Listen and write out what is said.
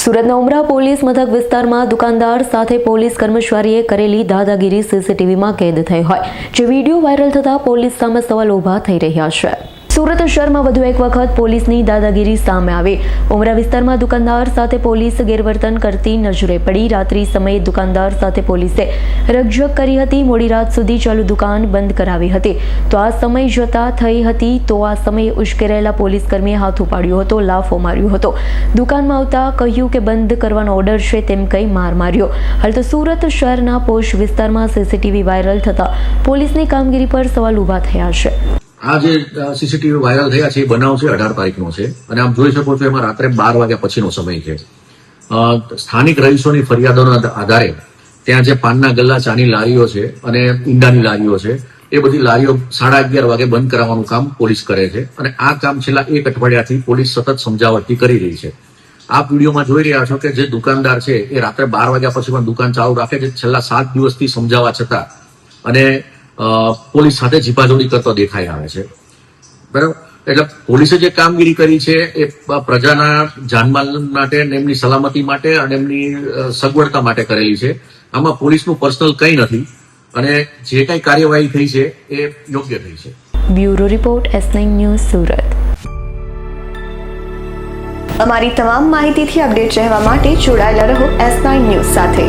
સુરતના ઉમરા પોલીસ મથક વિસ્તારમાં દુકાનદાર સાથે પોલીસ કર્મચારીએ કરેલી દાદાગીરી સીસીટીવીમાં કેદ થઈ હોય, જે વીડિયો વાયરલ થતા પોલીસ સામે સવાલ ઊભા થઈ રહ્યા છે. સુરત શહેરમાં વધુ એક વખત પોલીસની દાદાગીરી સામે આવી. ઉમરા વિસ્તારમાં દુકાનદાર સાથે પોલીસ ગેરવર્તન કરતી નજરે પડી. રાત્રિ સમયે દુકાનદાર સાથે પોલીસે રકઝક કરી હતી. મોડી રાત સુધી ચાલુ દુકાન બંધ કરાવી હતી. તો આ સમય જતા થઈ હતી તો આ સમયે ઉશ્કેરાયેલા પોલીસ કર્મીએ હાથ ઉપાડ્યો હતો, લાફો માર્યો હતો. દુકાનમાં આવતા કહ્યું કે બંધ કરવાનો ઓર્ડર છે તેમ કહી માર માર્યો. હાલ તો સુરત શહેરના પોશ વિસ્તારમાં સીસીટીવી વાયરલ થતાં પોલીસની કામગીરી પર સવાલ ઊભા થયા છે. આ જે સીસીટીવી વાયરલ થયા છે, એ બનાવ છે અઢાર તારીખનો છે. અને આપ જોઈ શકો છો એમાં રાત્રે બાર વાગ્યા પછીનો સમય છે. સ્થાનિક રહીશોની ફરિયાદોના આધારે ત્યાં જે પાનના ગલ્લા, ચાની લારીઓ છે અને ઈંડાની લારીઓ છે, એ બધી લારીઓ સાડા અગિયાર વાગે બંધ કરાવવાનું કામ પોલીસ કરે છે. અને આ કામ છેલ્લા એક અઠવાડિયાથી પોલીસ સતત સમજાવટથી કરી રહી છે. આપ વિડીયોમાં જોઈ રહ્યા છો કે જે દુકાનદાર છે, એ રાત્રે બાર વાગ્યા પછી પણ દુકાન ચાલુ રાખે છે. છેલ્લા સાત દિવસથી સમજાવવા છતાં. અને પોલીસ સાથે ઝીપાઝોડી કરતો દેખાઈ આવે છે. બરાબર? એટલે પોલીસે જે કામગીરી કરી છે એ પ્રજાના જાનમાલ માટે એમની સલામતી માટે અને એમની સગવડતા માટે કરેલી છે. આમાં પોલીસનું પર્સનલ કંઈ નથી અને જે કંઈ કાર્યવાહી થઈ છે એ યોગ્ય થઈ છે. Bureau report S news Surat. અમારી તમામ માહિતીથી અપડેટ રહેવા માટે જોડાયેલા રહો એસ ન્યૂઝ સાથે.